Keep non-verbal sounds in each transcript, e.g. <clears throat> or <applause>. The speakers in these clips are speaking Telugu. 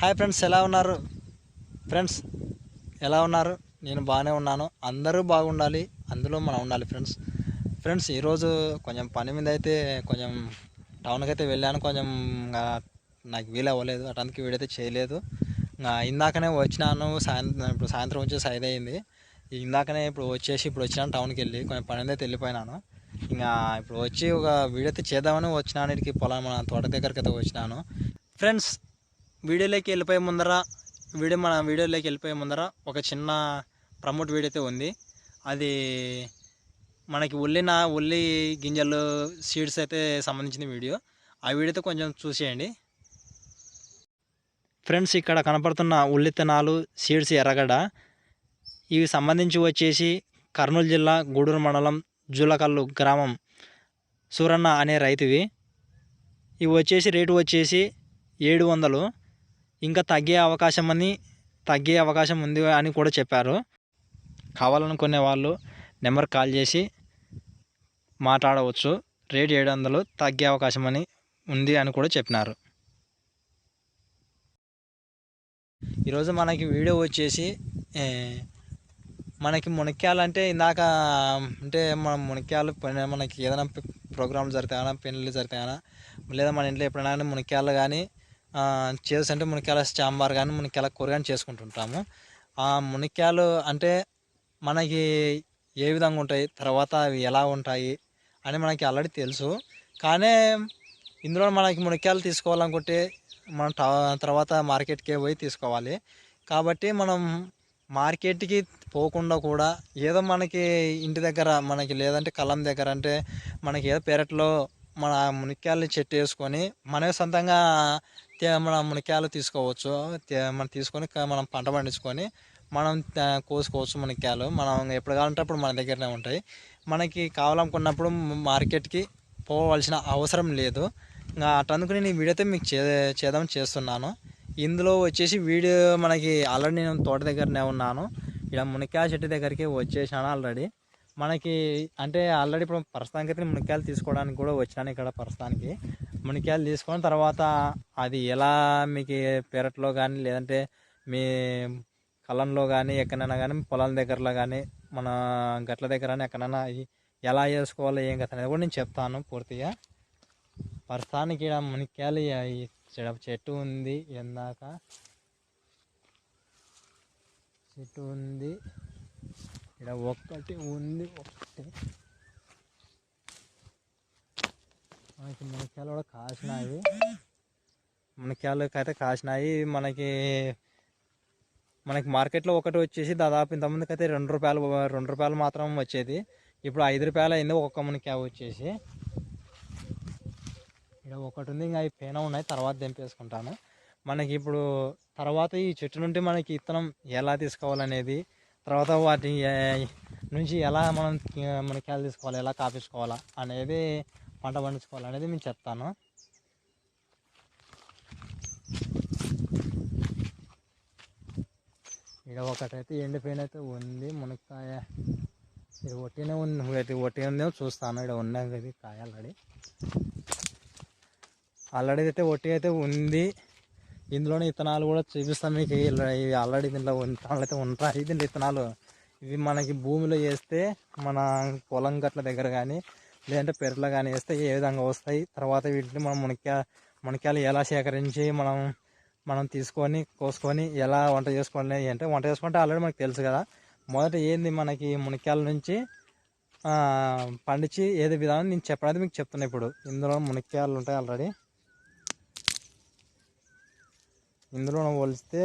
హాయ్ ఫ్రెండ్స్ ఎలా ఉన్నారు? ఫ్రెండ్స్ ఎలా ఉన్నారు? నేను బాగానే ఉన్నాను. అందరూ బాగుండాలి. అందులో మనం ఉండాలి ఫ్రెండ్స్. ఫ్రెండ్స్ ఈరోజు కొంచెం పని మీద అయితే కొంచెం టౌన్కి అయితే వెళ్ళాను. కొంచెం ఇంకా నాకు వీలు అవ్వలేదు. అటానికి వీడైతే చేయలేదు. ఇంకా ఇందాకనే వచ్చినాను. సాయంత్రం ఇప్పుడు సాయంత్రం వచ్చేసి ఐదు అయింది. ఇందాకనే ఇప్పుడు వచ్చేసి ఇప్పుడు వచ్చినాను టౌన్కి వెళ్ళి. కొంచెం పని అయితే వెళ్ళిపోయినాను. ఇంకా ఇప్పుడు వచ్చి ఒక వీడియో అయితే చేద్దామని వచ్చినాను. ఇక్కడికి పొలం మన తోట దగ్గరికి అయితే వచ్చినాను. ఫ్రెండ్స్ వీడియోలోకి వెళ్ళిపోయే ముందర వీడియో మన వీడియోలోకి వెళ్ళిపోయే ముందర ఒక చిన్న ప్రమోట్ వీడియో అయితే ఉంది. అది మనకి ఉల్లిన ఉల్లి గింజలు సీడ్స్ అయితే సంబంధించిన వీడియో. ఆ వీడియో కొంచెం చూసేయండి. ఫ్రెండ్స్ ఇక్కడ కనపడుతున్న ఉల్లిత్తనాలు సీడ్స్ ఎర్రగడ్డ. ఇవి సంబంధించి వచ్చేసి కర్నూలు జిల్లా గూడూరు మండలం జూలకల్లు గ్రామం సూరన్న అనే రైతువి. ఇవి వచ్చేసి రేటు వచ్చేసి ఏడు వందలు. ఇంకా తగ్గే అవకాశం అని తగ్గే అవకాశం ఉంది అని కూడా చెప్పారు. కావాలనుకునే వాళ్ళు నెంబర్ కాల్ చేసి మాట్లాడవచ్చు. రేట్ ఏడు వందలు తగ్గే అవకాశం అని ఉంది అని కూడా చెప్పినారు. ఈరోజు మనకి వీడియో వచ్చేసి మనకి మునక్కాయలు అంటే ఇందాక అంటే మన మునక్కాయలు మనకి ఏదైనా ప్రోగ్రాంలు జరుగుతాయనా పెళ్ళిళ్ళు జరుగుతాయనా లేదా మన ఇంట్లో ఎప్పుడైనా కానీ మునక్కాయలు కానీ చేసి అంటే మునక్కాయల సాంబార్ కానీ మునక్కాయల కూర కానీ చేసుకుంటుంటాము. ఆ మునక్కాయలు అంటే మనకి ఏ విధంగా ఉంటాయి తర్వాత అవి ఎలా ఉంటాయి అని మనకి ఆల్రెడీ తెలుసు. కానీ ఇందులో మనకి మునక్కాయలు తీసుకోవాలనుకుంటే మనం తర్వాత మార్కెట్కే పోయి తీసుకోవాలి. కాబట్టి మనం మార్కెట్కి పోకుండా కూడా ఏదో మనకి ఇంటి దగ్గర మనకి లేదంటే కళ్ళం దగ్గర అంటే మనకి ఏదో పెరట్లో మన మునక్కాయలు చెట్టు వేసుకొని మనమే సొంతంగా మనం మునక్కాయలు తీసుకోవచ్చు. మనం తీసుకొని మనం పంట పండించుకొని మనం కోసుకోవచ్చు మునక్కాయలు. మనం ఎప్పుడు కావాలంటే అప్పుడు మన దగ్గరనే ఉంటాయి. మనకి కావాలనుకున్నప్పుడు మార్కెట్కి పోవాల్సిన అవసరం లేదు. ఇంకా అటందుకు నేను ఈ వీడియోతో మీకు చే చేద్దాం చేస్తున్నాను. ఇందులో వచ్చేసి వీడియో మనకి ఆల్రెడీ నేను తోట దగ్గరనే ఉన్నాను. ఇక్కడ మునక్కాయ చెట్టు దగ్గరికి వచ్చేసాను ఆల్రెడీ. మనకి అంటే ఆల్రెడీ ఇప్పుడు ప్రస్తుతానికి అయితే మునికాయలు తీసుకోవడానికి కూడా వచ్చాను ఇక్కడ ప్రస్తుతానికి. మునికాయలు తీసుకొని తర్వాత అది ఎలా మీకు పెరట్లో కానీ లేదంటే మీ కళ్ళంలో కానీ ఎక్కడైనా కానీ పొలాల దగ్గరలో కానీ మన గట్ల దగ్గర కానీ ఎక్కడైనా ఎలా చేసుకోవాలో ఏం కథ అనేది కూడా నేను చెప్తాను పూర్తిగా. ప్రస్తుతానికి ఇక్కడ మునికాయలు ఈ చెట్టు ఉంది ఎందాక చెట్టు ఉంది. ఇక్కడ ఒక్కటి ఉంది ఒకటి మనకి మునక్కాయలు కూడా కాసినాయి. మునక్కాయలు అయితే కాసినాయి. మనకి మనకి మార్కెట్లో ఒకటి వచ్చేసి దాదాపు ఇంతమందికి అయితే రెండు రూపాయలు రెండు రూపాయలు మాత్రం వచ్చేది. ఇప్పుడు ఐదు రూపాయలు అయింది ఒక్కొక్క మునక్కాయ వచ్చేసి. ఇక్కడ ఒకటి ఉంది ఇంకా అవి పేన ఉన్నాయి తర్వాత దింపేసుకుంటాను. మనకి ఇప్పుడు తర్వాత ఈ చెట్టు నుండి మనకి ఇత్తనం ఎలా తీసుకోవాలనేది తర్వాత వాటి నుంచి ఎలా మనం మునక్కాయలు తీసుకోవాలి ఎలా కాపించుకోవాలా అనేది పంట పండించుకోవాలనేది నేను చెప్తాను. ఇక్కడ ఒకటైతే ఎండిపోయిన అయితే ఉంది మునక్కాయ. ఇది ఒట్టినే ఉంది అయితే ఒట్టి ఉందేమో చూస్తాను. ఇక్కడ ఉన్నాయి కదా కాయ ఆల్రెడీ. ఆల్రెడీ అయితే ఒట్టి అయితే ఉంది. ఇందులోనే విత్తనాలు కూడా చూపిస్తాం మీకు. ఇవి ఆల్రెడీ దీంట్లో విత్తనాలు అయితే ఉంటాయి. దీంట్లో విత్తనాలు ఇవి మనకి భూమిలో వేస్తే మన పొలం గట్ల దగ్గర కానీ లేదంటే పెరట్లో కానీ వేస్తే ఏ విధంగా వస్తాయి. తర్వాత వీటిని మనం మునక్కాయ మునక్కాయలు ఎలా సేకరించి మనం మనం తీసుకొని కోసుకొని ఎలా వంట చేసుకోవాలి అంటే వంట చేసుకుంటే ఆల్రెడీ మనకు తెలుసు కదా. మొదట ఏంది మనకి మునక్కాయల నుంచి పండించి ఏది విధానం నేను చెప్పడానికి మీకు చెప్తున్నా ఇప్పుడు. ఇందులో మునక్కాయలు ఉంటాయి ఆల్రెడీ ఇందులో పోలిస్తే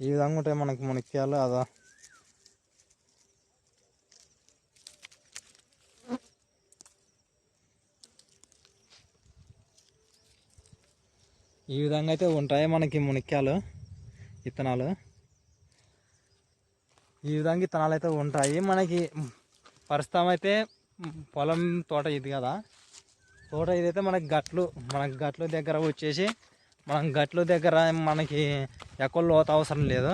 ఈ విధంగా ఉంటాయి మనకి మునక్కాయలు అదా. ఈ విధంగా అయితే ఉంటాయి మనకి మునక్కాయలు విత్తనాలు ఈ విధంగా విత్తనాలు అయితే ఉంటాయి. మనకి పరిస్థితి అయితే పొలం తోట ఇది కదా. తోట ఇదైతే మనకి గట్లు మనకి గట్లు దగ్గర వచ్చేసి మనం గట్లు దగ్గర మనకి ఎక్కువ లోత అవసరం లేదు.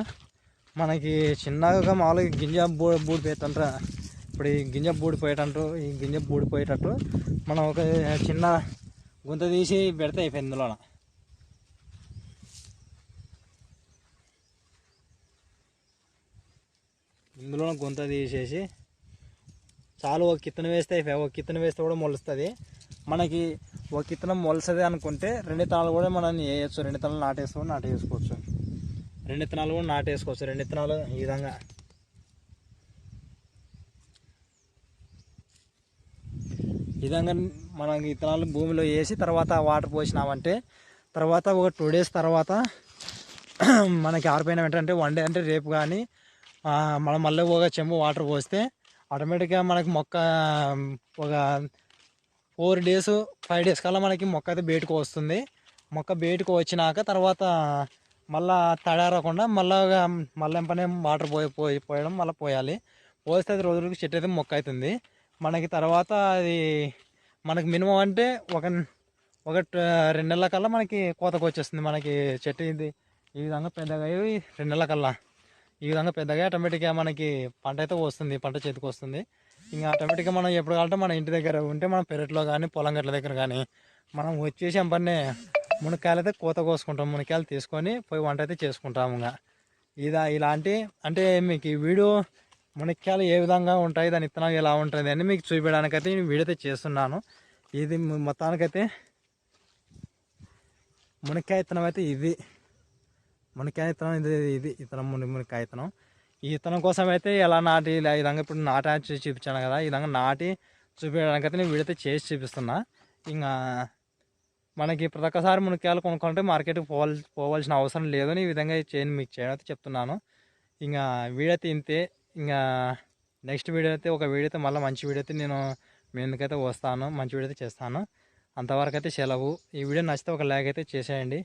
మనకి చిన్నగా మామూలుగా గింజ బూడి బూడిపోయేటంట ఇప్పుడు ఈ గింజ బూడిపోయేటట్టు ఈ గింజ బూడిపోయేటట్టు మనం ఒక చిన్న గుంత తీసి పెడితే అయిపోయింది ఇందులోన. ఇందులో గుంత తీసేసి చాలు ఒక కిత్తన వేస్తే ఒక కిత్తన వేస్తే కూడా మొలుస్తుంది. మనకి ఒక విత్తనం మొలసదే అనుకుంటే రెండు ఇత్తనాలు కూడా మనం వేయచ్చు. రెండు విత్తనాలు నాటేసుకో నాటేసుకోవచ్చు. రెండు ఇత్తనాలు కూడా నాటేసుకోవచ్చు. రెండు విత్తనాలు ఈ విధంగా. ఈ విధంగా మనం విత్తనాలు భూమిలో వేసి తర్వాత వాటర్ పోసినామంటే తర్వాత ఒక టూ డేస్ తర్వాత <clears throat> మనకి ఆరిపోయిన. వెంటనే వన్ డే అంటే రేపు కానీ మనం మళ్ళీ ఒక చెంబు వాటర్ పోస్తే ఆటోమేటిక్గా మనకి మొక్క ఒక ఫోర్ డేస్ ఫైవ్ డేస్ కల్లా మనకి మొక్క అయితే బయటకు వస్తుంది. మొక్క బయటకు వచ్చినాక తర్వాత మళ్ళా తడారకుండా మళ్ళా మళ్ళీ పనే వాటర్ పోయి పోయి పోయడం మళ్ళీ పోయాలి. పోస్తే అది రోజులకి చెట్టు అయితే మొక్క అవుతుంది. మనకి తర్వాత అది మనకి మినిమం అంటే ఒక ఒక ట- రెండు నెలల కల్లా మనకి కోతకు వచ్చేస్తుంది. మనకి చెట్టు ఇది ఈ విధంగా పెద్దగా అయ్యి రెండు నెలల కల్లా. ఈ విధంగా పెద్దగా ఆటోమేటిక్గా మనకి పంట అయితే వస్తుంది పంట చేతికి వస్తుంది. ఇంకా ఆటోమేటిక్గా మనం ఎప్పుడు కావాలంటే మన ఇంటి దగ్గర ఉంటే మన పెరట్లో కానీ పొలం గట్ల దగ్గర కానీ మనం వచ్చేసి ఎంపన్నే మునక్కాయలు అయితే కోత కోసుకుంటాం మునక్కాయలు తీసుకొని పోయి వంట అయితే చేసుకుంటాము ఇంకా ఇదా ఇలాంటి అంటే మీకు ఈ వీడియో మునక్కాయలు ఏ విధంగా ఉంటాయి దాని ఇత్తనాలు ఎలా ఉంటుంది అని మీకు చూపించడానికైతే నేను వీడియో అయితే చేస్తున్నాను. ఇది మొత్తానికైతే మునక్కాయ ఇత్తనం అయితే ఇది. మునక్కాయ ఇత్తనం ఇది ఇది ఇతనం ముని మునక్కాయ ఇత్తనం ఈ విత్తనం కోసం అయితే ఎలా నాటి ఇలా ఈ విధంగా ఇప్పుడు నాటి చేసి చూపించాను కదా ఈ విధంగా నాటి చూపించడానికి అయితే నేను వీడితే చేసి చూపిస్తున్నా. ఇంకా మనకి ప్రతి ఒక్కసారి మునక్కాయలు కొనుక్కుంటే మార్కెట్కి పోవాల్ పోవాల్సిన అవసరం లేదని ఈ విధంగా చేయని మీకు చేయడం అయితే చెప్తున్నాను. ఇంకా వీడియో అయితే ఇంతే. ఇంకా నెక్స్ట్ వీడియో అయితే ఒక వీడియో అయితే మళ్ళీ మంచి వీడియో అయితే నేను మీ ఎందుకైతే వస్తాను మంచి వీడియో అయితే చేస్తాను. అంతవరకు అయితే సెలవు. ఈ వీడియో నచ్చితే ఒక లైక్ అయితే చేసేయండి.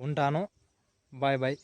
ఉంటాను. Bye bye.